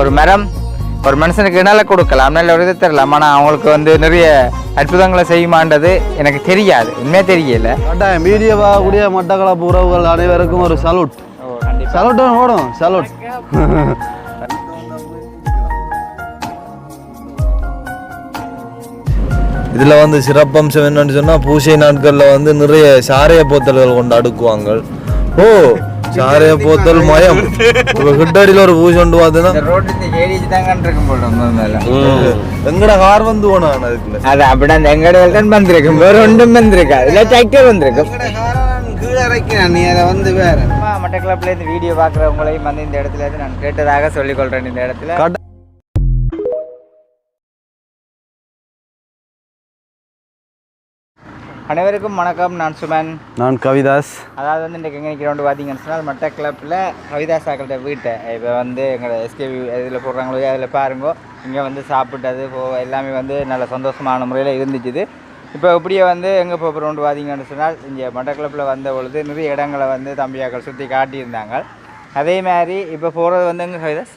ஒரு மரம் ஒரு மனுஷனுக்கு நிழலை கொடுக்கலாம். நல்ல ஒரு இது தரலாம் ஆனால் அவங்களுக்கு வந்து நிறைய அற்புதங்களை செய்யுமான்றது எனக்கு தெரியாது. உண்மையாக தெரியல. கட்டாயம். வீடியோ பார்க்கக்கூடிய மட்டக்களப்பு உறவுகள் அனைவருக்கும் ஒரு சலூட் சலூட் ஓடும் சலூட் இதில் வந்து சிறப்பம்சம் என்னன்னு சொன்னால் பூசை நாட்களில் வந்து நிறைய சாரைய போத்தல்கள் கொண்டு அடுக்குவாங்க. ஓ சாரைய போத்தல் மயம் இப்போ கிட்டடியில் ஒரு பூஜை கொண்டு முதல்ல எங்கட கார் வந்து போனான் அதுக்குள்ள அது அப்படி அந்த எங்கட தான் வந்திருக்கும் வேற ஒன்றும் வந்திருக்கா இல்லை டிராக்டர் வந்திருக்கும் வீடியோ பார்க்குறவங்களையும் வந்து இந்த இடத்துல இருந்து நான் கேட்டதாக சொல்லிக்கொள்கிறேன் இந்த இடத்துல அனைவருக்கும் வணக்கம். நான் சுமன். நான் கவிதாஸ். அதாவது வந்து இன்றைக்கு எங்கே நிற்கிறோம் பார்த்தீங்கன்னு சொன்னால் மட்டக்கிளப்பில் கவிதா சாக்கள்கிட்ட வீட்டை. இப்போ வந்து எங்களோட எஸ்கேவி இதில் போடுறாங்களோ அதில் பாருங்க. இங்கே வந்து சாப்பிட்டது போ எல்லாமே வந்து நல்ல சந்தோஷமான முறையில் இருந்துச்சுது. இப்போ இப்படியே வந்து எங்கே போகிறோம் பார்த்தீங்கன்னு சொன்னால் இங்கே மட்டக்கிளப்பில் வந்த பொழுது நிறைய இடங்களை வந்து தம்பியாக்கள் சுற்றி காட்டியிருந்தாங்க. அதே மாதிரி இப்போ போகிறது வந்து எங்கே கவிதாஸ்?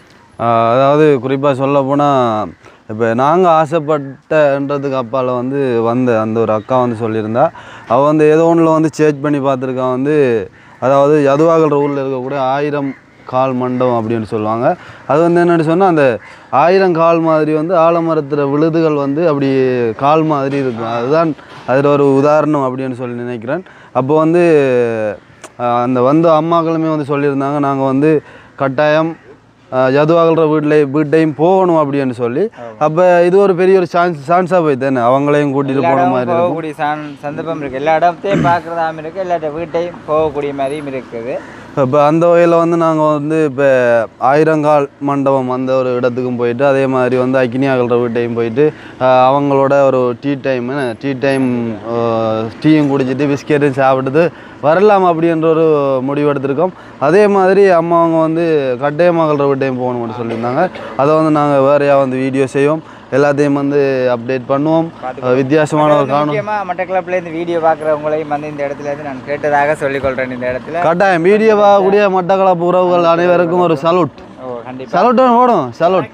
அதாவது குறிப்பாக சொல்ல போனால் இப்போ நாங்கள் ஆசைப்பட்டன்றதுக்கு அப்பால் வந்து வந்த அந்த ஒரு அக்கா வந்து சொல்லியிருந்தா அவள் வந்து ஏதோ ஒன்றில் வந்து சேஞ்ச் பண்ணி பார்த்துருக்கா வந்து அதாவது யதுவாகல் ஊரில் இருக்கக்கூடிய ஆயிரம் கால் மண்டபம் அப்படின்னு சொல்லுவாங்க. அது வந்து என்னென்னு சொன்னால் அந்த ஆயிரம் கால் மாதிரி வந்து ஆலமரத்தில் விழுதுகள் வந்து அப்படி கால் மாதிரி இருக்கும். அதுதான் அதில் ஒரு உதாரணம் அப்படின்னு சொல்லி நினைக்கிறேன். அப்போ வந்து அந்த வந்த அம்மாக்களுமே வந்து சொல்லியிருந்தாங்க நாங்கள் வந்து கட்டாயம் ஜதுவாகல்ற வீட்டில் வீட்டையும் போகணும் அப்படின்னு சொல்லி. அப்போ இது ஒரு பெரிய ஒரு சான்ஸ் சான்ஸாக போய் தானே? அவங்களையும் கூட்டிகிட்டு போன மாதிரி போகக்கூடிய சான் சந்தர்ப்பம் இருக்குது எல்லா இடத்தையும் பார்க்குறதாவும் இருக்குது எல்லா வீட்டையும் போகக்கூடிய மாதிரியும் இருக்குது. இப்போ அந்த வகையில் வந்து நாங்கள் வந்து இப்போ ஆயிரங்கால் மண்டபம் அந்த ஒரு இடத்துக்கும் போயிட்டு அதே மாதிரி வந்து அக்னி அகல்ற வீட்டையும் போயிட்டு அவங்களோட ஒரு டீ டைம் டீ டைம் டீயும் குடிச்சிட்டு பிஸ்கெட்டும் சாப்பிட்டுட்டு வரலாம் அப்படின்ற ஒரு முடிவு எடுத்திருக்கோம். அதே மாதிரி அம்மா அவங்க வந்து கட்டாயம் அகல்ற வீட்டையும் போகணும்னு சொல்லியிருந்தாங்க. அதை வந்து நாங்கள் வேறையாக வந்து வீடியோ செய்வோம். எல்லாத்தையும் வந்து அப்டேட் பண்ணுவோம். வித்தியாசமான ஒரு காணும். மட்டக்கிளப்பில் இந்த வீடியோ பார்க்குறவங்களையும் வந்து இந்த இடத்துல இருந்து நான் கேட்டதாக சொல்லிக்கொள்கிறேன் இந்த இடத்துல. கட்டாயம். வீடியோ பார்க்கக்கூடிய மட்டக்களப்பு உறவுகள் அனைவருக்கும் ஒரு சலூட் சலூட் ஓடும் சலூட்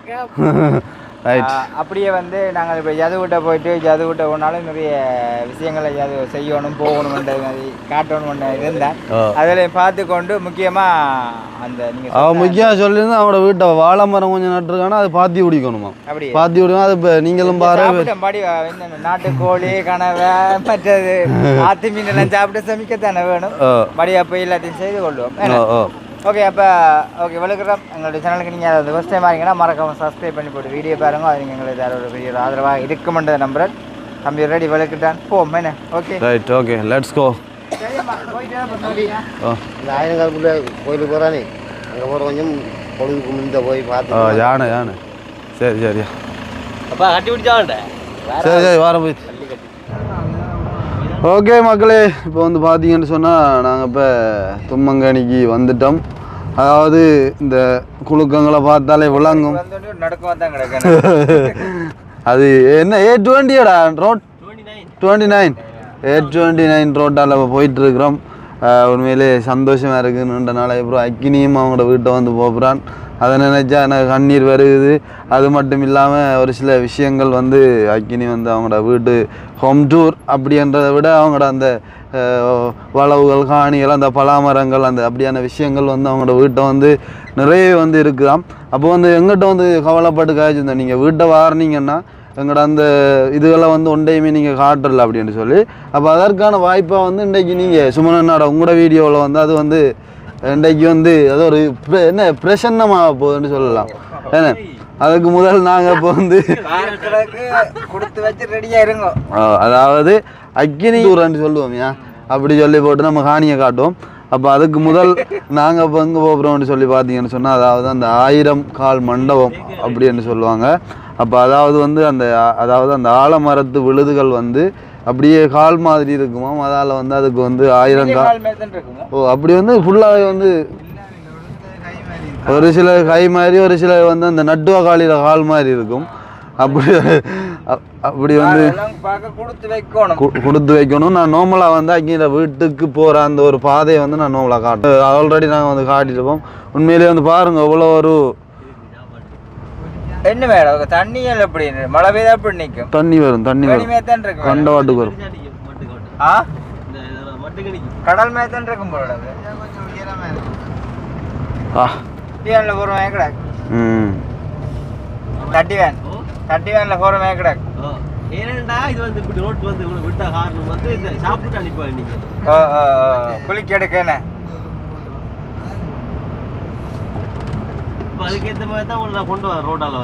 அப்படியே வந்து நாங்கள் இப்போ ஜதுவிட்ட போயிட்டு ஜதுவிட்ட போனாலும் நிறைய விஷயங்களை ஜது செய்யணும் போகணும்ன்றது மாதிரி காட்டணும் இருந்தேன். அதில் பார்த்து கொண்டு முக்கியமாக அந்த நீங்கள் அவன் முக்கியம் சொல்லியிருந்தா அவனோட வீட்டை வாழை மரம் கொஞ்சம் நட்டுருக்கானா அது பாத்தி குடிக்கணுமா? அப்படி பாத்தி குடிக்கணும்? அது இப்போ நீங்களும் பாரு. படி நாட்டுக்கோழி கனவை மற்றது ஆத்து மீன் எல்லாம் சாப்பிட்டு சமைக்கத்தானே வேணும். படி அப்போ எல்லாத்தையும் செய்து கொள்வோம். ஓகே அப்போ ஓகே விளக்குறோம். எங்களுடைய சேனலுக்கு நீங்கள் அதை ஃபஸ்ட் டைம் வரீங்கன்னா மறக்காம சப்ஸ்கிரைப் பண்ணி போட்டு வீடியோ பாருங்க. அது நீங்கள் எங்களுக்கு ஒரு பெரிய ஒரு ஆதரவாக இருக்குமென்ற நம்புறேன். தம்பி ரெடி விளக்கிட்டான். போம் என்ன? Okay right okay let's go ஓ இந்த ஆயிரங்காலத்துல கோயிலுக்கு போகிறானே அங்கே போகிற கொஞ்சம் பொழுதுக்கு முந்த போய் பார்த்து யானை யானை. சரி சரி. அப்பா கட்டி பிடிச்சாண்ட சரி சரி வாரம் போய் ஓகே மக்களே இப்போ வந்து பார்த்தீங்கன்னு சொன்னால் நாங்கள் இப்போ தும்மங்கனிக்கு வந்துட்டோம். அதாவது இந்த குழுக்கங்களை பார்த்தாலே விளங்கும். அது என்ன A டுவெண்ட்டியோடா road twenty nine A twenty nine ரோட்டால் போயிட்டு இருக்கிறோம். ஆஹ் உண்மையிலே சந்தோஷமாக இருக்குன்னுன்றனால அப்புறம் அக்கினியும் அவங்களோட வீட்டை வந்து போகிறான் அதை நினச்சா எனக்கு கண்ணீர் வருகுது. அது மட்டும் இல்லாமல் ஒரு சில விஷயங்கள் வந்து அக்கினி வந்து அவங்களோட வீட்டு ஹோம் டூர் அப்படின்றத விட அவங்களோட அந்த வளவுகள் காணிகள் அந்த பலாமரங்கள் அந்த அப்படியான விஷயங்கள் வந்து அவங்களோட வீட்டை வந்து நிறைய வந்து இருக்குதாம். அப்போ வந்து எங்கிட்ட வந்து கவலைப்பட்டு காய்ச்சிருந்தேன் நீங்கள் வீட்டை வாரினீங்கன்னா எங்களோட அந்த இதுகளை வந்து ஒன்றையுமே நீங்கள் காட்டல அப்படின்னு சொல்லி. அப்போ அதற்கான வாய்ப்பாக வந்து இன்றைக்கு நீங்கள் சுமனோட உங்களோட வீடியோவில் வந்து அது வந்து இன்றைக்கு வந்து அது ஒரு என்ன பிரசன்னமாக போகுதுன்னு சொல்லலாம். ஏன்னா அதுக்கு முதல் நாங்கள் இப்போ வந்து கொடுத்து வச்சு ரெடியாக இருங்க. அதாவது அக்கினி ஊரன்னு சொல்லுவோம் ஏன் அப்படி சொல்லி போட்டு நம்ம காணியை காட்டுவோம். அப்போ அதுக்கு முதல் நாங்கள் இப்போ எங்கே போகிறோம்னு சொல்லி பார்த்தீங்கன்னு சொன்னால் அதாவது அந்த ஆயிரம் கால் மண்டபம் அப்படின்னு சொல்லுவாங்க. அப்போ அதாவது வந்து அந்த அதாவது அந்த ஆலமரத்து விழுதுகள் வந்து அப்படியே கால் மாதிரி இருக்குமாம் அதால் வந்து அதுக்கு வந்து ஆயிரம் கால் ஓ அப்படி வந்து ஃபுல்லாகவே வந்து ஒரு சில கை மாதிரி ஒரு சில வந்து அந்த நட்டுவ காலில் கால் மாதிரி இருக்கும். அப்படி அப்- அப்படி வந்து கொடுத்து வைக்கணும். கு- கொடுத்து வைக்கணும். நான் நார்மலாக வந்து அங்கே வீட்டுக்கு போகிற அந்த ஒரு பாதையை வந்து நான் நார்மலாக காட்டுறேன். ஆல்ரெடி நாங்கள் வந்து காட்டியிருப்போம் உண்மையிலேயே வந்து பாருங்கள் எவ்வளோ ஒரு என்ன மேடம் தண்ணியல் எப்படி மழை பெய்தா எப்படி நிற்கும் தண்ணி வரும் தண்ணி வரும். கண்ட. வாட்டுக்கு வரும். ஆ? கடல் மேத்தான் இருக்கும் போல அது. தட்டி வேன். தட்டி வேன்ல போற மேக்கடா ஏனண்டா இது வந்து இப்படி ரோட் வந்து இவ்வளவு விட்ட காரணம் வந்து இந்த சாப்பிட்டு அனுப்பி நீங்க ஓ. குளிக்க வந்து.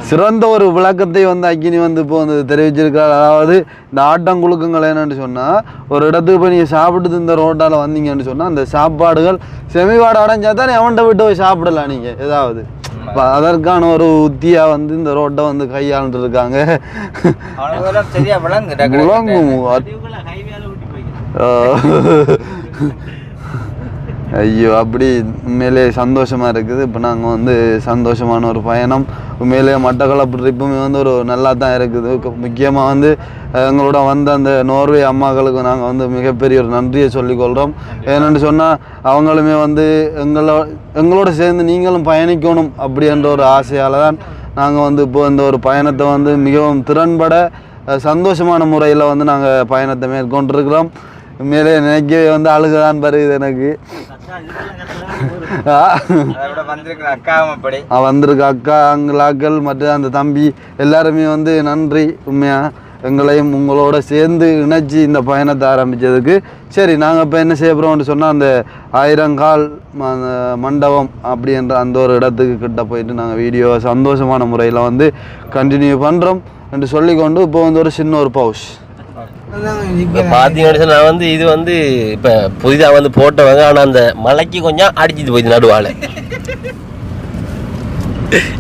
சிறந்த ஒரு விளக்கத்தை வந்து அக்கினி வந்து இப்போ வந்து தெரிவிச்சிருக்கார் அதாவது இந்த ஆட்டம் குழுக்கங்கள் என்னன்னு சொன்னால் ஒரு இடத்துக்கு போய் நீங்கள் சாப்பிட்டு இந்த ரோட்டால் வந்தீங்கன்னு சொன்னால் அந்த சாப்பாடுகள் செமிவாடு அடைஞ்சா தானே அவன்கிட்ட விட்டு போய் சாப்பிடலாம் நீங்கள் ஏதாவது. அப்ப அதற்கான ஒரு உத்தியாக வந்து இந்த ரோட்டை வந்து கையாண்டு இருக்காங்க. விளங்கும் அதுக்குள்ள ஹைவேல விட்டு போய்க்கிறேன் ஐயோ அப்படி. உண்மையிலே சந்தோஷமாக இருக்குது. இப்போ நாங்கள் வந்து சந்தோஷமான ஒரு பயணம். உண்மையிலேயே மட்டக்களப்பு ட்ரிப்புமே வந்து ஒரு நல்லா தான் இருக்குது முக்கியமாக வந்து எங்களோட வந்த அந்த நோர்வே அம்மாக்களுக்கு நாங்கள் வந்து மிகப்பெரிய ஒரு நன்றியை சொல்லிக்கொள்கிறோம் ஏன்னு சொன்னால் அவங்களுமே வந்து எங்களோ எங்களோட சேர்ந்து நீங்களும் பயணிக்கணும் அப்படின்ற ஒரு ஆசையால் தான் நாங்கள் வந்து இப்போ இந்த ஒரு பயணத்தை வந்து மிகவும் திறன்பட சந்தோஷமான முறையில் வந்து நாங்கள் பயணத்தை மேற்கொண்டிருக்கிறோம். உண்மையிலே நினைக்கவே வந்து அழுகுதான் வருது எனக்கு. வந்திருக்க அக்கா அங்கலாக்கள் மற்றும் அந்த தம்பி எல்லாருமே வந்து நன்றி. உண்மையா? எங்களையும் உங்களோட சேர்ந்து இணைச்சி இந்த பயணத்தை ஆரம்பித்ததுக்கு சரி நாங்கள் இப்போ என்ன செய்ய போகிறோம்னு சொன்னால் அந்த ஆயிரங்கால் மண்டபம் அப்படின்ற அந்த ஒரு இடத்துக்கு கிட்ட போயிட்டு நாங்கள் வீடியோவை சந்தோஷமான முறையில் வந்து கண்டினியூ பண்ணுறோம் என்று சொல்லிக்கொண்டு இப்போ வந்து ஒரு சின்ன ஒரு பவுச் இப்போ பார்த்தீங்கன்னு சொன்னா வந்து இது வந்து இப்போ புதிதாக வந்து போட்டவங்க ஆனால் அந்த மலைக்கு கொஞ்சம் அடிச்சிட்டு போயிடுது நடுவால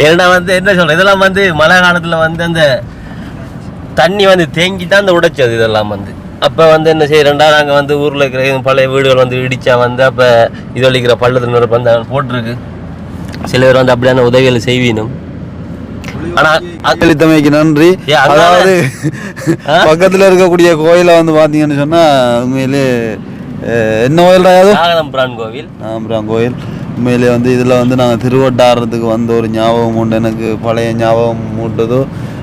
ஏன்னா வந்து என்ன சொல்றது இதெல்லாம் வந்து மழை காலத்தில் வந்து அந்த தண்ணி வந்து தேங்கி தான் அந்த உடைச்சது இதெல்லாம் வந்து. அப்போ வந்து என்ன செய்யறேன்டா நாங்கள் வந்து ஊரில் இருக்கிற பழைய வீடுகள் வந்து இடிச்சா வந்து அப்போ இது வலிக்கிற பள்ளத்தில் அந்த போட்டிருக்கு. சில பேர் வந்து அப்படியான உதவிகளை செய்வீனும். அளித்தமைக்கு நன்றி. அதாவது? பக்கத்தில் இருக்கக்கூடிய கோயிலை வந்து பார்த்தீங்கன்னு சொன்னால் உண்மையிலே என்ன அது? நாகதம்பிரான் கோவில். ஆம்பரம் கோயில் உண்மையிலே வந்து இதில் வந்து நாங்கள் திருவட்டாரத்துக்கு வந்த ஒரு ஞாபகம் உண்டு. எனக்கு பழைய ஞாபகம் மூட்டுதோ.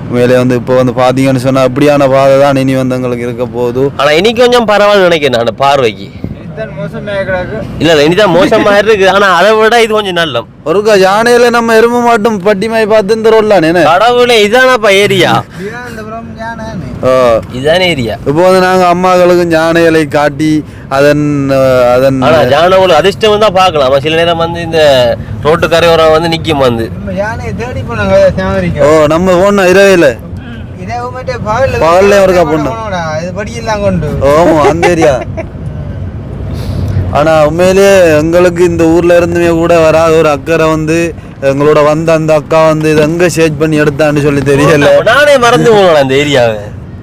உண்மையிலே வந்து இப்போ வந்து பார்த்தீங்கன்னு சொன்னால் அப்படியான பாதை தான் இனி வந்து எங்களுக்கு இருக்க போகுது. ஆனால் இனி கொஞ்சம் பரவாயில்ல நினைக்கிறேன் நான் பார்வைக்கு. இல்ல இல்ல இனிதான் மோசமா இருக்கு ஆனா அதை விட இது கொஞ்சம் நல்லம் ஒருக்கா யானையில நம்ம எருமை மாட்டும் பட்டிமாய் பார்த்து இந்த ரோட்லானே கடவுளே இதானப்பா ஏரியா? ஓ இதானே ஏரியா? இப்போ வந்து நாங்கள் அம்மாக்களுக்கும் யானைகளை காட்டி அதன் அதன் ஆனா ஜானவங்களுக்கு அதிர்ஷ்டம் தான் பார்க்கலாம்? சில நேரம் வந்து இந்த ரோட்டு கரையோரம் வந்து நிக்கும் வந்து. ஓ நம்ம போனோம் இரவையில் பகல்ல ஒருக்கா. இது கொண்டு. ஓமோ அந்த ஏரியா. ஆனால் உண்மையிலேயே எங்களுக்கு இந்த ஊரில் இருந்துமே கூட வராத ஒரு அக்கறை வந்து எங்களோட வந்த அந்த அக்கா வந்து இதை எங்கே ஷேட் பண்ணி எடுத்தான்னு சொல்லி தெரியல. நானே மறந்து போனேன் அந்த ஏரியாவை.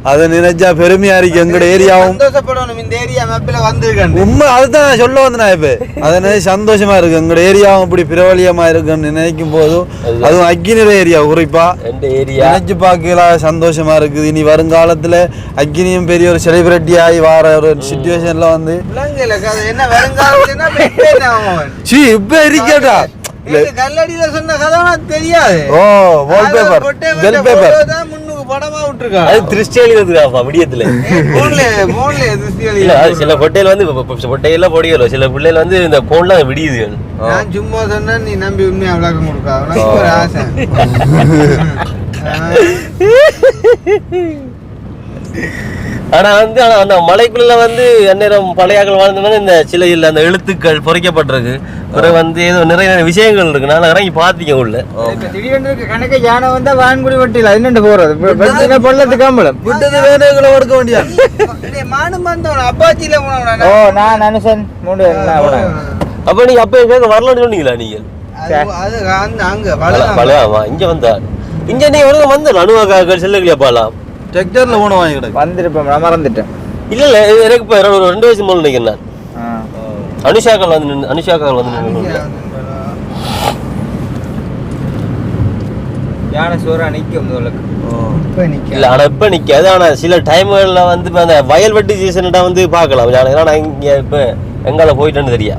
அதை நினைச்சா பெருமையா இருக்கு எங்கட ஏரியாவும். சந்தோஷப்படணும். இந்த ஏரியா மேப்பில் வந்திருக்கேன். உண்மை அதுதான் சொல்ல வந்தேன் நான் இப்ப. அதை சந்தோஷமா இருக்கு. எங்கட ஏரியாவும் இப்படி பிரபலியமா இருக்குன்னு நினைக்கும் போதும் அதுவும் அக்கினிர ஏரியா குறிப்பா. நினைச்சு பார்க்கல சந்தோஷமா இருக்குது. இனி வருங்காலத்துல அக்கினியும் பெரிய ஒரு செலிபிரிட்டி ஆகி வர ஒரு சுச்சுவேஷன்ல வந்து இப்ப இருக்கட்டா கல்லடியில சொன்ன கதை தெரியாது. ஓ வால்பேப்பர் வெல் பேப்பர் முன்னுக்கு படமா விட்டுருக்கான் அது திருஷ்டி எழுதுக்காப்பா விடியத்துல. இல்ல அது சில பொட்டையில வந்து பொட்டையில பொடியல சில பிள்ளைகள் வந்து இந்த போன்லாம் விடியுது. நான் சும்மா சொன்னா நீ நம்பி உண்மையா விளக்கம் கொடுக்கா? ஆசை. ஆனா வந்து ஆனா அந்த மலைக்குள்ள வந்து அந்நேரம் பழையாக்கள் வாழ்ந்தவங்க இந்த சில இல்ல அந்த எழுத்துக்கள் பொறிக்கப்பட்டிருக்கு. பிறகு வந்து ஏதோ நிறைய நிறைய விஷயங்கள் இருக்கு. நான் இறங்கி பார்த்தீங்க உள்ள. திடீர்னு கணக்க யானை வந்தா வான்குடி வட்டியில் என்னண்டு போறது. பிரச்சனை பள்ளத்துக்கு கம்பளம். விட்டது வேணுகளை கொடுக்க வேண்டிய மானும் வந்தவன். அப்பாச்சியில ஓ நான் அனுசன் மூணு அப்ப நீங்க அப்ப எங்க வரலாம்னு சொன்னீங்களா நீங்கள்? அது அங்க பழையாமா இங்க வந்தா இங்க நீ ஒழுங்கா வந்த அணுவாக்காக்கள் செல்லலையா பாலாம் டிராக்டர்ல போன வாங்கி கிடக்கு. வந்திருப்பேன் நான் மறந்துட்டேன். இல்ல இல்ல எனக்கு இப்ப ஒரு ரெண்டு வயசு மூலம் நினைக்கிறேன் நான். ஆ. அனுஷாக்கள் வந்து நின்னு- அனுஷாக்கள் வந்து நின்னு. யானை சோறா நிக்கும் உங்களுக்கு இப்ப நிக்க இல்ல ஆனா இப்ப நிக்காது ஆனா சில டைம்கள்ல வந்து இப்ப அந்த வயல் வெட்டி சீசன்டா வந்து பார்க்கலாம். ஏன்னா நான் இங்க இப்ப எங்கால போயிட்டேன்னு தெரியா.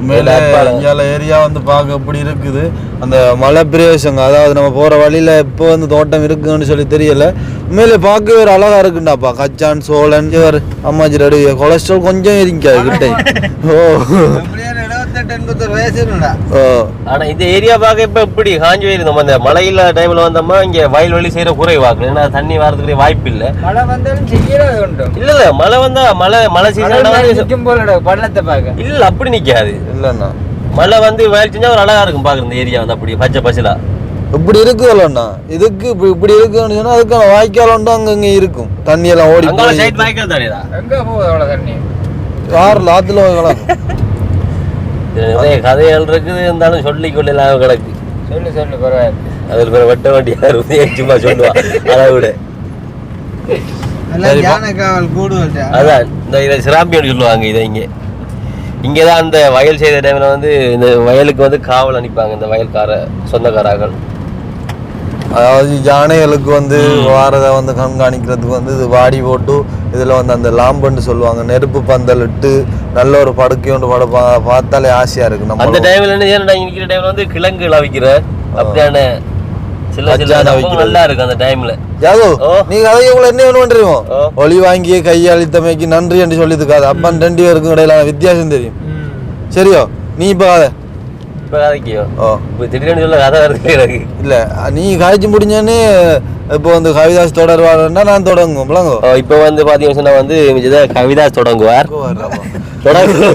மேலே இந்தியாவில் ஏரியா வந்து பார்க்க எப்படி இருக்குது? அந்த மலை பிரதேசங்க அதாவது நம்ம போகிற வழியில் இப்போ வந்து தோட்டம் இருக்குன்னு சொல்லி தெரியல. உண்மையிலே பார்க்கவே ஒரு அழகா இருக்குண்டாப்பா. கச்சான் சோழன் இவர் அம்மாச்சி ரெடி கொலஸ்ட்ரால் கொஞ்சம் இருக்காது கிட்டே ஓ. ஆனா இந்த ஏரியா பார்க்க இப்ப இப்படி காஞ்சி போயிருந்தோம் அந்த மழை இல்லாத டைம்ல வந்தோமா இங்க வயல்வெளி செய்யற குறைவாக்கு. ஏன்னா தண்ணி வரதுக்கு வாய்ப்பு இல்ல மழை வந்தாலும் செய்யறது உண்டு. இல்ல இல்ல. மழை வந்தா மழை மழை சீசன் பள்ளத்தை பார்க்க. இல்ல அப்படி நிக்காது. இல்லைண்ணா. மழை வந்து வயல் செஞ்சா ஒரு அழகா இருக்கும் பாக்குற இந்த ஏரியா வந்து அப்படி பச்சை பச்சலா இப்படி இருக்குதுல்லண்ணா இதுக்கு இப்படி இப்படி இருக்குன்னு சொன்னா அதுக்கான வாய்க்கால் உண்டு அங்கங்க இருக்கும். தண்ணி? எல்லாம் ஓடி ஆத்துல போய் கிடக்கும் கதைகள் இருக்குது இருந்தாலும் சொல்லி கொள்ளலாம் கிடக்கு. சொல்லு சொல்லு பரவாயில்ல. அதில் பேர் வெட்ட வண்டியா இருக்கும் சும்மா சொல்லுவான் அதை விட. அதான் இந்த இதை சிராம்பியன் சொல்லுவாங்க இதை இங்கே. இங்கே தான் அந்த வயல் செய்த டைமில் வந்து இந்த வயலுக்கு வந்து காவல் அனுப்பாங்க இந்த வயல்கார சொந்தக்காரர்கள். அதாவது யானைகளுக்கு வந்து வாரதை வந்து கண்காணிக்கிறதுக்கு வந்து இது வாடி போட்டு இதில் வந்து அந்த லாம்புன்னு சொல்லுவாங்க. நெருப்பு பந்தல் இட்டு நல்ல ஒரு படுக்கை ஒன்று பட பா- பார்த்தாலே ஆசையா இருக்கு அந்த நம்ம டைமில் என்ன நிற்கிற டைமில் வந்து கிழங்கு அவிக்கிற அப்படியான. நல்லா இருக்கு அந்த டைமில். நீங்க அதை இவ்வளவு என்ன ஓ. ஒளி வாங்கிய கையாளித்தமைக்கு நன்றி என்று சொல்லி இருக்காது அப்பன் ரெண்டு பேருக்கும் இடையிலான வித்தியாசம் தெரியும். சரியோ? நீ இப்போ இப்போ கதைக்கியோ ஓ இப்போ திடீர்னு சொல்ல கதை வருது எனக்கு. இல்ல நீ காய்ச்சி முடிஞ்சோன்னே இப்போ வந்து கவிதாஸ் தொடர்வாருன்னா நான் தொடங்கும் விளங்கோ. இப்போ வந்து பார்த்தீங்கன்னு சொன்னா வந்து மிச்சத கவிதா தொடங்குவார். தொடங்கு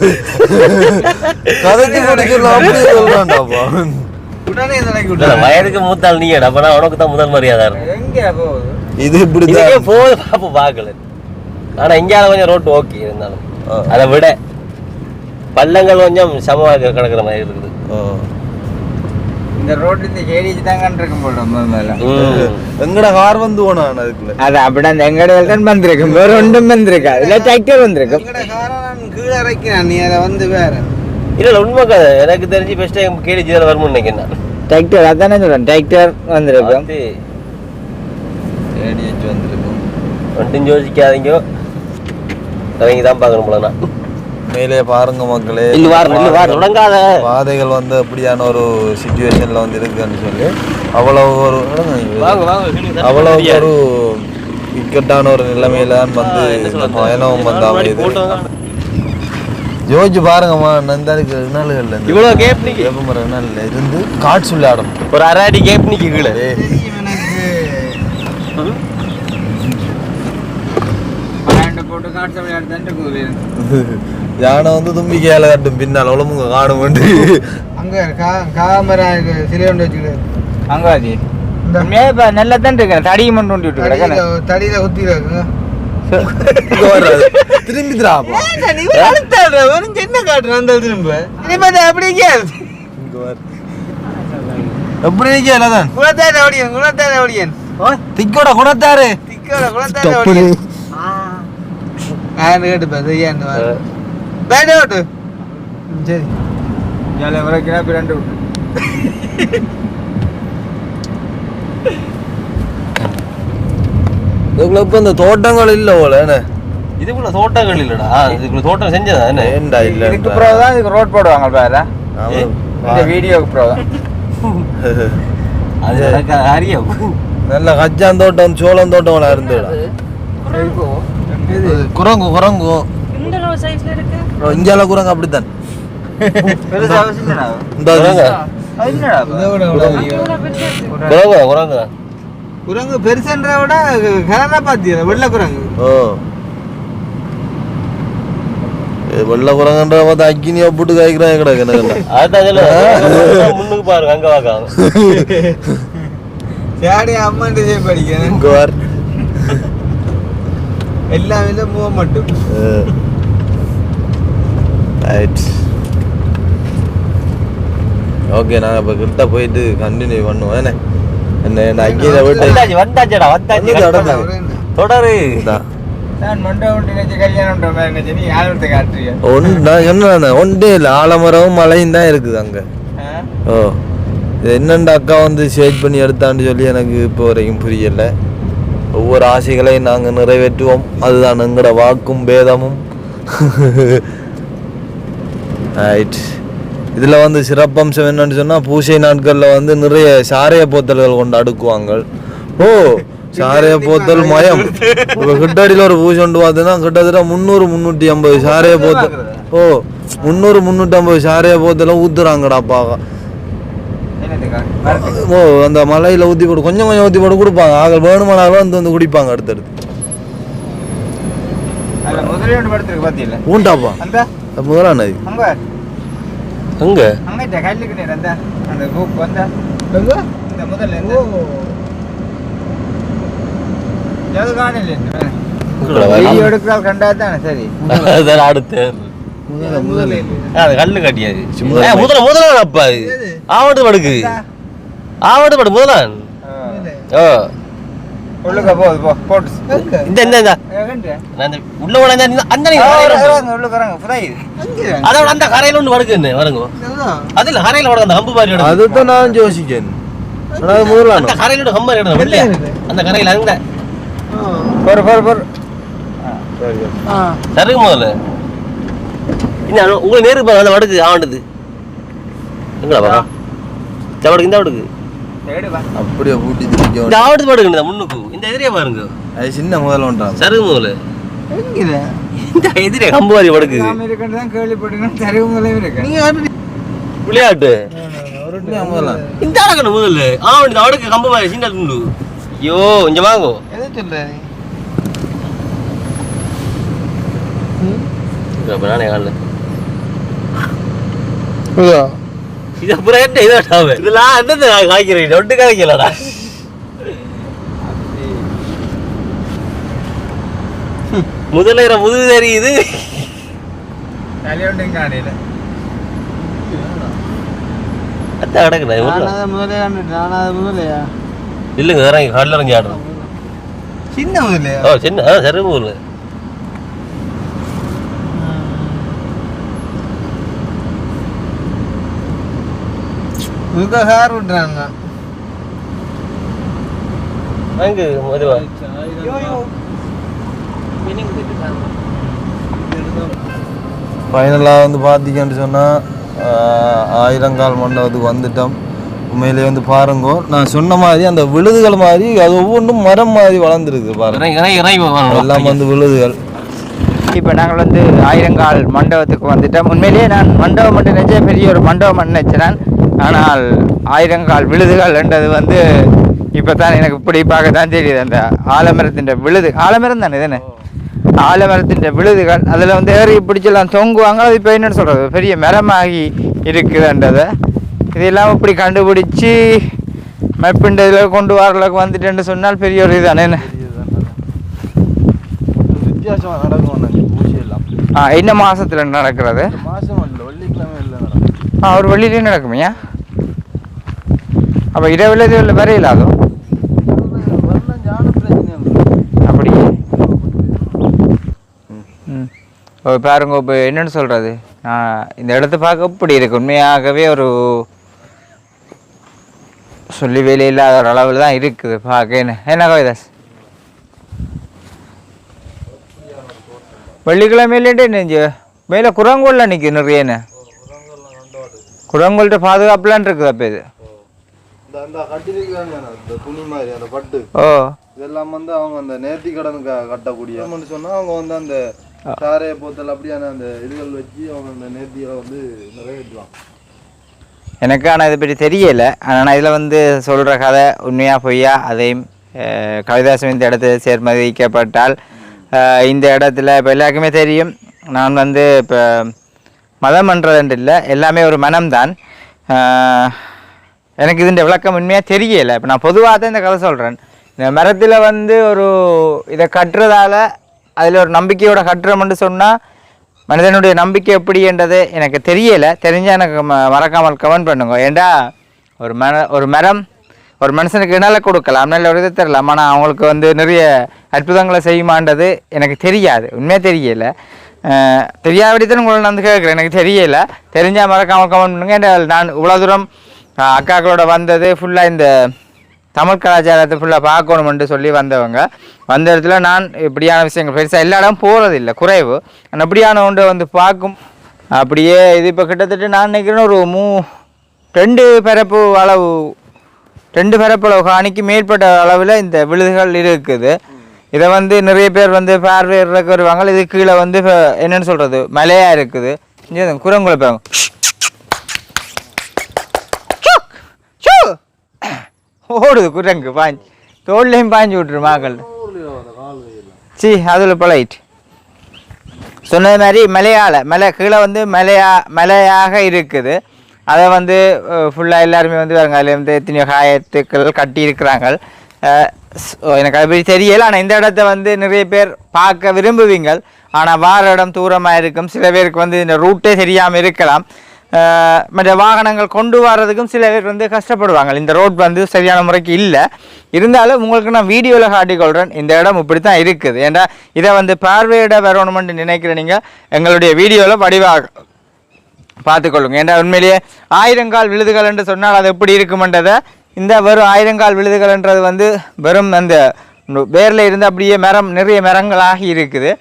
கதைக்கு முடிக்கலாம் அப்படியே இல்ல, வயதுக்கு மூத்தாள் நீ அப்பனா உனக்கு தான் முதல் மரியாதை இருக்கும் இது இப்படி போது பாப்பு பார்க்கல. ஆனா இங்கேயாவது கொஞ்சம் ரோட்டு ஓகே இருந்தாலும். அதை விட பள்ளங்கள் கொஞ்சம் சமமாக கிடக்குற மாதிரி இருக்குது. இந்த ரோட்டு இந்த கேடிச்சு தான் கண்டிருக்கும் போல முதல்ல ம். எங்கட கார் வந்து போனான் அதுக்குள்ள அது அப்படி அந்த எங்கடையில் தான் வந்திருக்கும். வேற ஒன்றும் வந்திருக்கா இல்லை டிராக்டர் வந்திருக்கும். கீழே இறக்கிறான். நீ அதை வந்து வேற. இல்ல உண்மை கதை. எனக்கு தெரிஞ்சு ஃபர்ஸ்ட் டைம் கேடிச்சு தான் வரும்னு நினைக்கிறேன் நான். டிராக்டர் அதானே சொல்றேன். டிராக்டர் வந்திருக்கும். வந்து ஏடிஹெச் வந்திருக்கும். ஒன்றும் யோசிக்காதீங்க. இறங்கி தான் பார்க்கணும் நான். மேலே பாருங்க மக்களே. தொடங்காத. பாதைகள் வந்து அப்படியான ஒரு சுச்சுவேஷன்ல வந்து இருக்குன்னு சொல்லி அவ்வளவு ஒரு அவ்வளவு ஒரு இக்கட்டான ஒரு நிலைமையில வந்து இந்த? பயணம் வந்து அமையுது. யோசிச்சு பாருங்கம்மா நந்தாருக்கு நாளுகள்ல இருந்து. இவ்வளவு கேப் நிக்கி வேப்பமரம் நாள்ல இருந்து காட்சி விளையாடும் ஒரு அரை அடி கேப் நிக்கி கீழே. போட்டு காட்டு விளையாட்டு தான் கூலி. யானை வந்து தும்பிக்கையால கட்டும் பின்னால் உழமுங்க காணும் வேண்டி. அங்க கா காமரா சிலை ஒன்று வச்சுக்கிட்டு. அங்காதி உண்மையா இப்ப நல்லா தான் இருக்கேன் தடி மட்டும் ஊண்டி விட்டு கிடக்கேன் தடியில குத்தி திரும்பி திராப்பா என்ன காட்டுறேன் அந்த திரும்ப. அப்படி கேள் இங்க வர எப்படி நிக்கல தான் குளத்தார ஒடியன் குளத்தார ஒடியன் திக்கோட குணத்தாரு திக்கோட குளத்தார ஒடியன் நான் கேட்டுப்பேன் செய்யான்னு பேட்டை ஓட்டு சரி விட்டு இதுக்குள்ள இப்ப இந்த தோட்டங்கள் இல்ல போல என்ன இதுக்குள்ள தோட்டங்கள் இல்லடா இதுக்குள்ள தோட்டம் செஞ்சதா என்ன ஏண்டா இல்ல இதுக்கு ப்ரோ தான் இதுக்கு ரோட் போடுவாங்க பாரு இந்த வீடியோக்கு ப்ரோ தான் அது எனக்கு அறியும் நல்ல கச்சான் தோட்டம் சோளம் தோட்டம் இருந்துடா குரங்கு குரங்கு இந்த சைஸ்ல இருக்கு இந்தியால குரங்கு அப்படித்தான். குரங்கா? பெருசுன்ற விட கலரா பாத்தியா? வெள்ளை குரங்கு. ஓ. வெள்ள குரங்குன்ற பார்த்து அக்கினியா போட்டு காய்க்கிறாங்க கிடக்கு முன்னுக்கு பாருங்க அங்க வாக்காங்க சேடி அம்மாண்ட செய்ய படிக்கிறேன். எல்லாமே மூவ மட்டும். ரைட் ஓகே நான் இப்போ கிட்ட போயிட்டு கண்டினியூ பண்ணுவோம். என்ன? என்ன என்ன அக்கியில விட்டு வந்தாச்சு? வந்தாச்சுடா வந்தாச்சு. வந்து தொடர்ந்து. தொடரு. ஆலமரமும் மலையும் தான் இருக்குது அங்கே. ஓ இது என்னென்ன அக்கா வந்து சேஜ் பண்ணி எடுத்தான்னு சொல்லி எனக்கு இப்போ வரைக்கும் புரியல. ஒவ்வொரு ஆசைகளையும் நாங்கள் நிறைவேற்றுவோம். அதுதான் எங்களோட வாக்கும் பேதமும். ரைட் இதில் வந்து சிறப்பம்சம் என்னன்னு சொன்னால் பூசை நாட்களில் வந்து நிறைய சாரைய போத்தல்கள் கொண்டு அடுக்குவாங்க. ஓ சாரைய போத்தல் மயம். இப்போ கிட்டடியில் ஒரு பூஜை கொண்டு பார்த்தீங்கன்னா கிட்டத்தட்ட முந்நூறு முந்நூற்றி ஐம்பது சாரைய போத்தல் ஓ முந்நூறு முந்நூற்றி ஐம்பது சாரைய போத்தலை ஊற்றுறாங்கடா பாக்க என்னத்துக்கா ஓ அந்த மலையில் ஊற்றி போட்டு கொஞ்சம் கொஞ்சம் ஊற்றி போட்டு கொடுப்பாங்க. ஆக வேணுமானாலும் வந்து வந்து குடிப்பாங்க அடுத்தடுத்து. ஊண்டாப்பா. முதலான இது அங்க? அங்க அங்கிட்ட கல்லுக்கு நேரம் அந்த அந்த பூக்கு வந்தா. இந்த முதல்ல இருந்து. எது காணல? வீடியோ எடுக்கிறாள் கண்டா தானே சரி. அதான் அடுத்து அது கல்லு கட்டியாது. முதல முதலான் அப்பா. ஆவட்டு படுக்கு. ஆவட்டு படு முதலான். ஓ உள்ளுக்க போகுது போ போட்டு இந்த இந்த உள்ள இந்த- அந்த நீ ஆ, கரையில ஆ, உண்டு. உள்ளுக்க வராங்க புரியுது அதோட அந்த கரையில ஒன்று வடுக்கு என்ன வருங்க. அதுல கரையில வடக்கு அந்த ஹம்பு மாதிரி. அதுதான் நான் யோசிக்கேன் ஆனால் அது முதலான அந்த கரையில ஒரு ஹம்பு இடம் இல்லையா? அந்த கரையில அங்க. பொறு பொறு பொறு முதல்ல. இன்னும் நேருக்கு அந்த வடுக்கு ஆவண்டது எங்கடா பாக்கா இந்த வடுக்கு இந்த வடுக்கு. அப்படியே பூட்டி திரிக்க இந்த ஆவட்டு இந்த முன்னுக்கு. இந்த எதிரே பாருங்க. அது சின்ன முதல்ல ஒன்றான் சருக்கு முதல்ல இந்த எதிரே. கம்பு மாதிரி வடுக்கு. நாம இருக்கேன்னு தான் கேள்விப்பட்டுக்கணும் தெருவுங்களே இருக்கு விளையாட்டு. முதல்ல இந்த அடக்கணும் முதல்ல ஆவண்டு இந்த வடுக்கு கம்பு மாதிரி சின்ன துண்டு. ஐயோ இங்க வாங்கோ. எது சொல்ற அப்ப நானே காணல. இது அப்புறம் என்ன இதாட்டாவே இதெல்லாம் என்னது? காய்க்கிறேன். ஒட்டு காய்க்கலடா. முதலேற முதுகு தெரியுது முதலே இல்லைங்க இறங்கி கடல இறங்கி ஆடுறோம் சின்ன முதலையா ஓ சின்ன ஆ சரி இதுக்கு ஹேர் விட்டுறாங்க அங்கு மதுவா ஃபைனலாக வந்து பார்த்தீங்கன்னு சொன்னால் ஆயிரங்கால் மண்டபத்துக்கு வந்துட்டோம். உண்மையிலே வந்து பாருங்கோ நான் சொன்ன மாதிரி அந்த விழுதுகள் மாதிரி அது ஒவ்வொன்றும் மரம் மாதிரி வளர்ந்துருக்கு பாருங்க. எல்லாம் வந்து விழுதுகள். இப்போ நாங்கள் வந்து ஆயிரங்கால் மண்டபத்துக்கு வந்துட்டோம். உண்மையிலேயே நான் மண்டபம் மட்டும் நினைச்சே பெரிய ஒரு மண்டபம் நினைச்சேன் ஆனால் ஆயிரங்கால் விழுதுகள் என்றது வந்து இப்போ தான் எனக்கு இப்படி பார்க்க தான் தெரியுது. அந்த ஆலமரத்தின் விழுது ஆலமரம் தானே இதுன்னு ஆலமரத்தின் விழுதுகள் அதில் வந்து ஏறி பிடிச்செல்லாம் தொங்குவாங்க அது இப்போ என்னன்னு சொல்கிறது பெரிய மரமாகி இருக்குதுன்றதை இதெல்லாம் இப்படி கண்டுபிடிச்சி மெப்பிண்ட இதில் கொண்டு வரலுக்கு வந்துட்டேன்னு சொன்னால் பெரிய ஒரு இதுதானே என்ன? வித்தியாசமாக நடக்கும் ஆ என்ன மாசத்துல நடக்கிறது? மாதம் இல்லை வெள்ளிக்கிழமை இல்லை ஆ ஒரு வெள்ளிலே நடக்குமையா? அப்போ இது வரையில் அதுவும் இல்லை அப்படியே ம். பாருங்க இப்போ என்னன்னு சொல்கிறது நான் இந்த இடத்த பார்க்க இப்படி இருக்கு. உண்மையாகவே ஒரு சொல்லி வேலை இல்லாத ஒரு அளவில் தான் இருக்குது. பார்க்க என்ன? என்ன கவிதாஸ்? வெள்ளிக்கிழமையிலேட்டே நெஞ்சு மேலே குரங்கோல்ல நிற்கும் நிறையன்னு குரங்கோல்கிட்ட பாதுகாப்புலான் இருக்குது அப்போ இது. இந்த அந்த கட்டிருக்கிறாங்க அந்த துணி மாதிரி அந்த பட்டு. ஓ இதெல்லாம் வந்து அவங்க அந்த நேர்த்தி கடனுக்கு கட்டக்கூடிய. சொன்னா அவங்க வந்து அந்த சாரைய போத்தல் அப்படியான அந்த இதுகள் வச்சு அவங்க அந்த நேர்த்திகளை வந்து நிறைவேற்றுவாங்க. எனக்கு ஆனால் இதை பற்றி தெரியலை. ஆனால் இதில் வந்து சொல்கிற கதை உண்மையா பொய்யா அதையும் கவிதாசம் இந்த இடத்துல சேர்மதிக்கப்பட்டால் அஹ், இந்த இடத்துல இப்போ எல்லாருக்குமே தெரியும். நான் வந்து இப்போ மதம்ன்றதுன்ட்டு இல்லை எல்லாமே ஒரு மனம்தான். எனக்கு இதுன்ற விளக்கம் உண்மையாக தெரியலை. இப்போ நான் பொதுவாக தான் இந்த கதை சொல்கிறேன் இந்த மரத்தில் வந்து ஒரு இதை கட்டுறதால அதில் ஒரு நம்பிக்கையோட கட்டுறோம்னு சொன்னால் மனிதனுடைய நம்பிக்கை எப்படின்றது எனக்கு தெரியலை. தெரிஞ்சால் எனக்கு ம- மறக்காமல் கமெண்ட் பண்ணுங்க. ஏண்டா ஒரு மர ஒரு மரம் ஒரு மனுஷனுக்கு நிழலை கொடுக்கலாம். நல்ல ஒரு இதை தரலாம். ஆனால் அவங்களுக்கு வந்து நிறைய அற்புதங்களை செய்யுமான்றது எனக்கு தெரியாது. உண்மையாக தெரியலை. தெரியாதபடி தான் உங்களை நான் வந்து கேட்குறேன். எனக்கு தெரியலை. தெரிஞ்சால் மறக்காமல் கமெண்ட் பண்ணுங்க. ஏன்டா நான் இவ்வளோ தூரம் அக்காக்களோட வந்தது ஃபுல்லாக இந்த தமிழ் கலாச்சாரத்தை ஃபுல்லாக பார்க்கணுமென்று சொல்லி வந்தவங்க. வந்த இடத்துல நான் இப்படியான விஷயங்கள் பெருசாக எல்லா இடமும் போகிறதில்லை குறைவு. ஆனால் இப்படியான ஒன்றை வந்து பார்க்கும். அப்படியே இது இப்போ கிட்டத்தட்ட நான் நினைக்கிறேன் ஒரு மூ ரெண்டு பரப்பு அளவு ரெண்டு பரப்பளவு காணிக்கு மேற்பட்ட அளவில் இந்த விழுதுகள் இருக்குது. இதை வந்து நிறைய பேர் வந்து பார்வையிடுறக்கு வருவாங்க இது கீழே வந்து என்னென்னு சொல்கிறது மலையாக இருக்குது. குரங்குல பாருங்க. ஓடுது குரங்கு பாஞ்சு. தோல்லையும் பாஞ்சு விட்டுரு மாக்கள். சி அதில் பொலைட் சொன்னது மாதிரி மலையால் மலை கீழே வந்து மலையா மலையாக இருக்குது. அதை வந்து ஃபுல்லாக எல்லாருமே வந்து பாருங்க அதில் வந்து எத்தனையோ காயத்துக்கள் கட்டி இருக்கிறாங்க எனக்கு அது பற்றி தெரியல ஆனால் இந்த இடத்த வந்து நிறைய பேர் பார்க்க விரும்புவீங்கள். ஆனால் வார இடம் தூரமாக இருக்கும். சில பேருக்கு வந்து இந்த ரூட்டே தெரியாமல் இருக்கலாம். மற்ற வாகனங்கள் கொண்டு வர்றதுக்கும் சில பேர் வந்து கஷ்டப்படுவாங்க. இந்த ரோட் வந்து சரியான முறைக்கு இல்லை. இருந்தாலும் உங்களுக்கு நான் வீடியோவில் காட்டிக்கொள்கிறேன் இந்த இடம் இப்படி தான் இருக்குது. ஏன்டா இதை வந்து பார்வையிட வரணுமென்று நினைக்கிற நீங்கள் எங்களுடைய வீடியோவில் வடிவாக பார்த்துக்கொள்ளுங்க. ஏன்னா உண்மையிலேயே ஆயிரங்கால் விழுதுகள் என்று சொன்னால் அது எப்படி இருக்குமென்றதை இந்த வெறும் ஆயிரங்கால் விழுதுகள்ன்றது வந்து வெறும் அந்த வேரில் இருந்து அப்படியே மரம் நிறைய மரங்களாகி இருக்குது.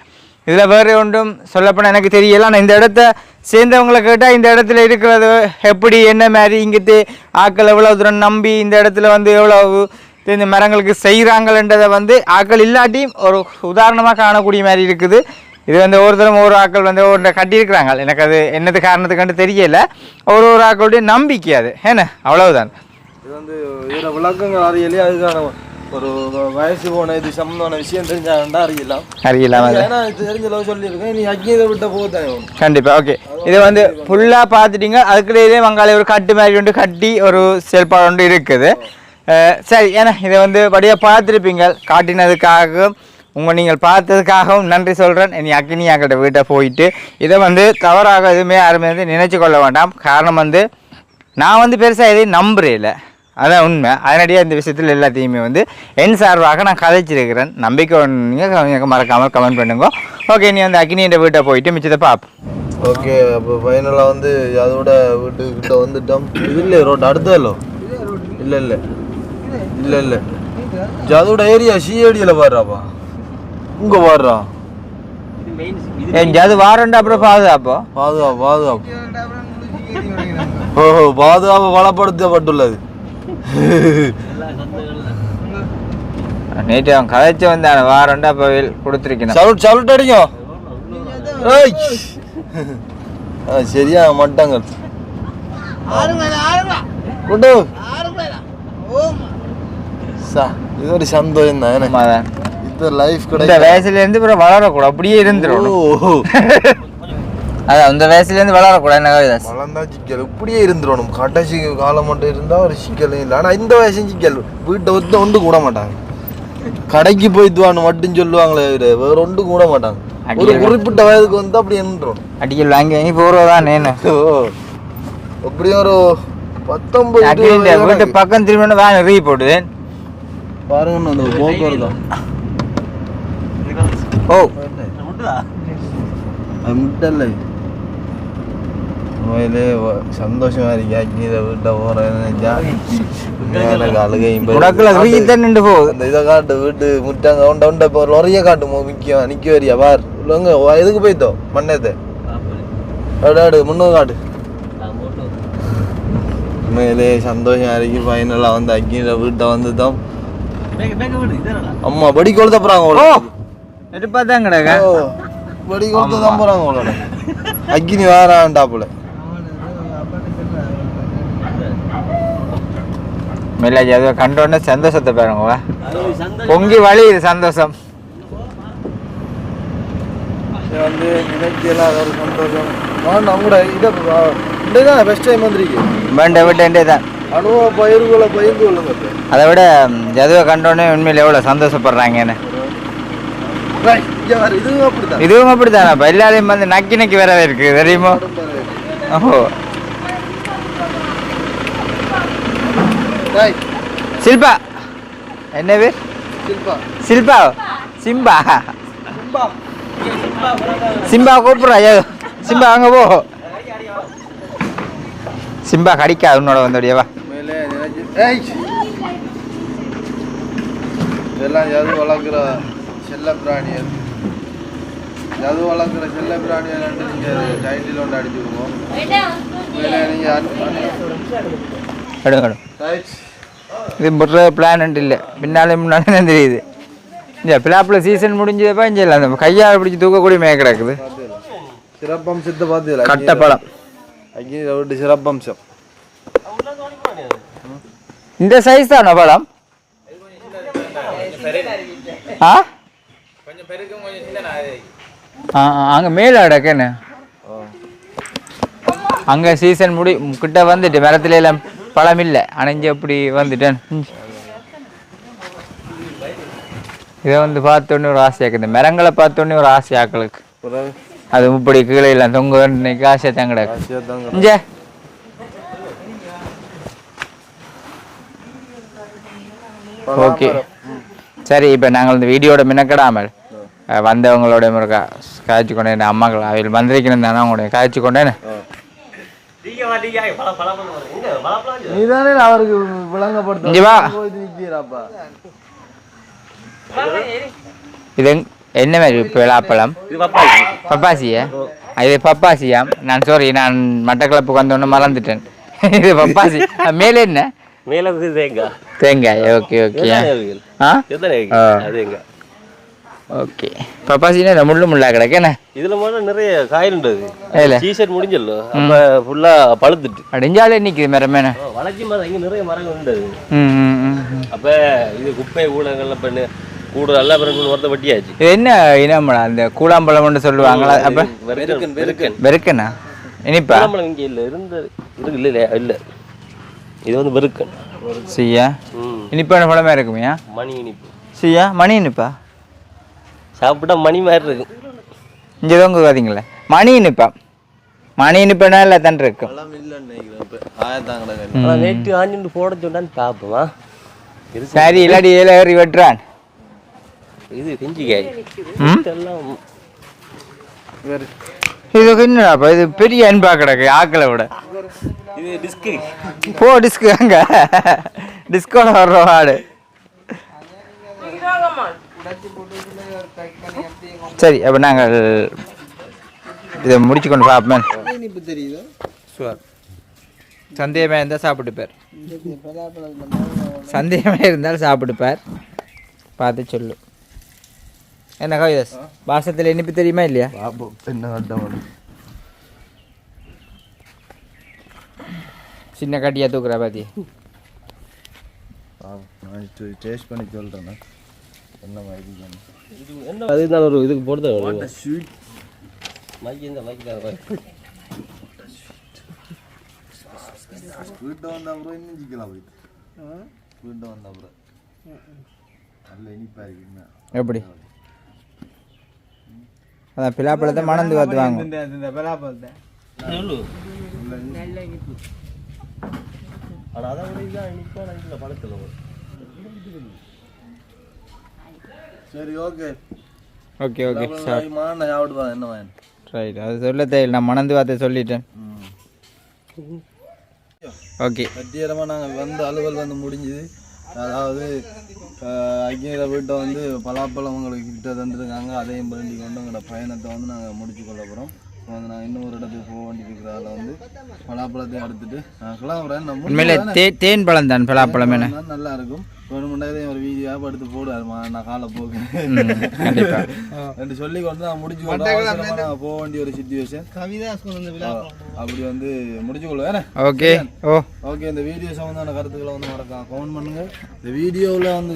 இதில் வேறு ஒன்றும் சொல்லப்போனால் எனக்கு தெரியல. ஆனால் இந்த இடத்த சேர்ந்தவங்களை கேட்டால் இந்த இடத்துல இருக்கிறது எப்படி என்ன மாதிரி இங்கிட்டு ஆக்கள் எவ்வளோ தூரம் நம்பி இந்த இடத்துல வந்து எவ்வளோ இந்த மரங்களுக்கு செய்கிறாங்கன்றதை வந்து ஆக்கள் இல்லாட்டியும் ஒரு உதாரணமாக காணக்கூடிய மாதிரி இருக்குது. இது வந்து ஒவ்வொருத்தரும் ஒவ்வொரு ஆக்கள் வந்து ஒவ்வொரு கட்டியிருக்கிறாங்க. எனக்கு அது என்னது காரணத்துக்காண்டு தெரியல. ஒரு ஒரு ஆக்களுடைய நம்பிக்கை அது. என்ன? அவ்வளவுதான். இது வந்து இதில் விளக்கங்கள் அறியலையே அதுக்கான ஒரு வயசு போன இது சம்மந்தமான விஷயம் தெரிஞ்சாண்டா அறியலாம். அறியலாம் ஏன்னா இது தெரிஞ்ச அளவு சொல்லியிருக்கேன். நீ அக்னியை விட்ட போதானே கண்டிப்பாக ஓகே இது வந்து ஃபுல்லாக பார்த்துட்டீங்க. அதுக்குள்ளேயே வங்காளி ஒரு கட்டு மாதிரி ஒன்று கட்டி ஒரு செயல்பாடு ஒன்று இருக்குது. சரி ஏன்னா இதை வந்து படியாக பார்த்துருப்பீங்க. காட்டினதுக்காகவும் உங்கள் நீங்கள் பார்த்ததுக்காகவும் நன்றி சொல்கிறேன் இனி அக்னியாக்கிட்ட வீட்டை போயிட்டு இதை வந்து தவறாக எதுவுமே யாருமே வந்து நினைச்சு கொள்ள வேண்டாம். காரணம் வந்து நான் வந்து பெருசாக எதையும் நம்புறே இல்லை. அதான் உண்மை. அதனடியே இந்த விஷயத்தில் எல்லாத்தையுமே வந்து என் சார்பாக நான் கதைச்சிருக்கிறேன். நம்பிக்கை நீங்கள் மறக்காமல் கமெண்ட் பண்ணுங்க. ஓகே நீ வந்து அக்னியின் வீட்டை போயிட்டு மிச்சத்தை பார்ப்போம். ஓகே அப்போ ஃபைனலாக வந்து அதோட வீட்டுக்கிட்ட வந்துட்டோம். இது இல்லை ரோட் அடுத்தല്ലോ இல்லை இல்லை. இல்லை இல்லை. அதோட ஏரியா சிஏடியில் பாடுறாப்பா இங்கே பாடுறா எங்கேயாவது வாரண்டா அப்புறம் பாதுகாப்போ? பாதுகாப்பு பாதுகாப்பு. ஓஹோ பாதுகாப்பு பலப்படுத்தப்பட்டுள்ளது நேற்று அவன் கதைச்சு வந்தான் வாரண்டா அப்போ கொடுத்துருக்கணும் சலுட் சலுட் அடிக்கும் ஏய். ஆ, சரியா மட்டங்கள் கொண்டு சா, இது ஒரு சந்தோஷம் தான். இது லைஃப் இந்த கிடைக்கும் வயசுல இருந்து அப்புறம் வளரக்கூடாது அப்படியே இருந்துடணும். ஓ. அதான் அந்த வயசுல இருந்து வளரக்கூடாது வளர்ந்தா சிக்கல். இப்படியே இருந்துடணும். கடைசி காலம் மட்டும் இருந்தா ஒரு சிக்கல் இல்லை. ஆனா இந்த வயசு சிக்கல். வீட்டை ஒத்து ஒன்று கூட மாட்டாங்க கடைக்கு போய்த்துவான்னு மட்டும் சொல்லுவாங்களே வேற ஒன்று கூட மாட்டாங்க ஒரு அடிக்கடி. குறிப்பிட்ட வயதுக்கு வந்து அப்படி நின்றோம் அடிக்கல் வாங்கி வாங்கி போறதான் நேனு ஓ அப்படியும் ஒரு பத்தொன்பது. பக்கம் திரும்பி வேன் ரீ போட்டுது பாருங்க அந்த போக்குவரத்து. ஓ. அது முட்டல்ல உண்மையிலே சந்தோஷமா இருக்கு அக்னியில வீட்டை போறேன்னு எனக்கு அழுகையும் நின்று போகுது அந்த இதை காட்டு வீட்டு முட்டாங்க உண்ட உண்ட இப்போ லொறைய காட்டு முக்கியம் நிக்க வரியா பார் இல்லைங்க எதுக்கு போய்த்தோ மண்ணேத்து ஆடு முன்னூறு காட்டு உண்மையிலே சந்தோஷம் இருக்கு ஃபைனலாக வந்து அக்னியில வீட்டை வந்துட்டோம் அம்மா படி கொளுத்த போறாங்க ஓ அவங்கள எடுப்பா தான் கிடக்க படி கொளுத்த தான் போறாங்க அக்னி வேறாண்டாப்புல மெல்லாஜி அதை கண்டோடனே சந்தோஷத்தை பாருங்க வா. பொங்கி சந்தோஷம். இது வந்து நினைக்கலாம் ஒரு சந்தோஷம். நான் நம்மளோட இதை இதான் பெஸ்ட் டைம் வந்திருக்கு வேண்ட விட்டே தான். அனுபவ பயிர்களை பயிர்ந்து கொள்ளுங்க இப்ப. அதை விட ஜதுவை கண்டோடனே உண்மையில் எவ்வளோ சந்தோஷப்படுறாங்கன்னு. இதுவும் அப்படிதான் இதுவும் அப்படித்தானப்பா எல்லாரையும் வந்து நக்கி நக்கி வரவே இருக்கு தெரியுமோ ஓஹோ சில்பா. என்ன பேர் சில்பா. சில்பா. சிம்பா. சிம்பா. கூப்பிட்றா ஐயோ சிம்பா அங்கே போ. சிம்பா கடிக்கா உன்னோட வந்தோடியவா இதெல்லாம் யாரும் வளர்க்குற? செல்ல பிராணி அது அது வளர்க்குற? செல்ல பிராணியாக நீங்கள் டைட்டில் ஒன்று அடிச்சுக்குவோம் உண்மையிலே நீங்கள் எடுங்க இது முறை பிளான் இல்லை. பின்னாலே முன்னாலே தான் தெரியுது. இந்த பிளாப்பில் சீசன் முடிஞ்சதப்பா இங்கே இல்லை. அந்த கையால் பிடிச்சி தூக்கக்கூடிய மே கிடக்குது. சிறப்பம்சத்தை பார்த்தீங்களா கட்டப்பழம் அக்னி விட்டு சிறப்பம்சம். இந்த சைஸ் தானே பழம்? ஆ? அங்கே மேலே அடக்கண்ணே அங்கே சீசன் முடி கிட்ட வந்துட்டு மரத்துல எல்லாம் பழம் இல்லை அணைஞ்சு அப்படி வந்துட்டேன். இதை வந்து பார்த்தோன்னே ஒரு ஆசையாக்கு இந்த மரங்களை பார்த்தோன்னே ஒரு ஆசையாக்களுக்கு அது இப்படி கீழே இல்லை. தொங்க இன்னைக்கு ஆசை தான் கிடக்கு. ஆசையாக இங்கே. ஓகே. சரி இப்போ நாங்கள் இந்த வீடியோட மினக்கடாமல் வந்தவங்களோட முருகா காய்ச்சி கொண்டேன். அம்மாக்கள் அவையில் வந்திருக்கணும் தானே அவங்களுடைய காய்ச்சி கொண்டேன் நீங்க மாட்டீங்க பல பல எங்க பலப்பழம் நீதானே அவருக்கு விளங்கப்படுத்த இங்க வா. நிற்கிறாப்பா இது என்ன மாதிரி பலாப்பழம் பப்பாசியா? இது பப்பாசியாம். நான் சாரி நான் மட்டக்களப்புக்கு வந்தோன்னு மறந்துட்டேன். இது பப்பாசி. மேலே என்ன? மேல தேங்காய். தேங்காய். Okay okay? ஆ எத்தனை இருக்கு? ஆ. அது எங்க ஓகே பப்பாசினா இந்த முள்ளு முள்ளா கிடக்கு என்ன இதுல முதல்ல நிறைய காயின்றது ஏல? சீசன் முடிஞ்சല്ലോ அப்ப ஃபுல்லா பழுத்துட்டு. அடிஞ்சாலே நிற்குது மரமேன வளர்ச்சி மரம் இங்க நிறைய மரங்கள் உண்டு. அப்ப இது குப்பை ஊடகங்கள்ல பண்ணு கூட எல்லா பிறகு ஒருத்த வட்டியாச்சு. இது என்ன இனம்பழம் அந்த கூழாம்பழம்னு சொல்லுவாங்களா? அப்ப? வெறுக்கன். வெறுக்கன். வெறுக்கனா? இனிப்பா? கூழாம்பழம் இங்க இல்ல இருந்தது. இருக்கு இல்ல இல்ல இல்ல. இது வந்து வெறுக்கன். சியா? ம். இனிப்பான பழமே இருக்குமையா? மணி இனிப்பு. சியா மணி இனிப்பா? சாப்பிட்டா மணி மாதிரி இருக்கும் இங்கே தான் பார்த்தீங்களா மணி இனிப்பா. மணி இனிப்புனா இல்லை தான் இருக்கும் எல்லாம் ஆனா நேற்று ஆஞ்சுட்டு போட சொன்னான்னு பார்ப்போமா சரி இல்லாடி ஏழை ஏறி வெட்டுறான். இது செஞ்சிக்காய். ம்? எல்லாம் இது என்னடாப்பா இது பெரிய அன்பா கிடக்கு ஆக்களை விட. இது டிஸ்க்கு போ டிஸ்க்கு அங்க டிஸ்கோட வர்ற ஆடு சரி அப்போ நாங்கள் இதை முடிச்சு கொண்டு பார்ப்போம் இனிப்பு தெரியுதா ஷுவர் சந்தேகமாக இருந்தால் சாப்பிட்டுப்பார் சந்தேகமாக இருந்தால் சாப்பிட்டுப்பார் பார்த்து சொல்லு. என்ன கவிதாஸ் பாசத்தில் இனிப்பு தெரியுமா இல்லையா? சின்ன கட்டியாக தூக்குறா பாத்தி. டேஸ்ட் பண்ணி சொல்கிறேன் என்ன மாதிரி அது நான் ஒரு இதுக்கு போடுறது ஸ்வீட் மைக் இந்த மைக் தான் வீட்டை வந்த அப்புறம் இன்னும் சிக்கலாம் போயிட்டு வீட்டை வந்த அப்புறம் நல்ல இனிப்பாக இருக்குங்க எப்படி? அதான் பிலாப்பழத்தை மணந்து பார்த்து வாங்க இந்த பலாப்பழத்தை. ஆனால் இதான் இனிப்பா. நான் இதில் பழத்தில் சரி ஓகே ஓகே ஓகே சார் மாண்ண சாப்பிடுவா என்ன ரைட் அது சொல்ல தேவையில்லை நான் மணந்து பார்த்து சொல்லிட்டேன். ஓகே வெற்றிகரமாக நாங்கள் வந்து அலுவல் வந்து முடிஞ்சுது. அதாவது அக்னியில் வீட்டை வந்து பலாப்பழம் உங்களுக்கு கிட்ட தந்துருக்காங்க. அதையும் வேண்டி கொண்டு எங்களோட பயணத்தை வந்து நாங்கள் முடிச்சு கொள்ள போகிறோம் வந்து நான் இன்னும் ஒரு இடத்துக்கு போக வேண்டி இருக்கிறதால வந்து பலாப்பழத்தையும் எடுத்துட்டு நான் கிளம்புறேன். நான் தே தேன் பழம் தான் பலாப்பழம் நல்லா இருக்கும். வேணுமெண்டா இதையும் ஒரு வீடியோவாக எடுத்து போடுவாருமா. நான் காலை போக்கு கண்டிப்பா. ரெண்டு சொல்லி கொண்டு நான் முடிச்சு நான் போக வேண்டிய ஒரு சுச்சுவேஷன் அப்படி வந்து முடிச்சு கொள்வேன் ஓகே. ஓ. ஓகே இந்த வீடியோ சம்மந்தான கருத்துக்களை வந்து மறக்காம கமெண்ட் பண்ணுங்க. இந்த வீடியோவில் வந்து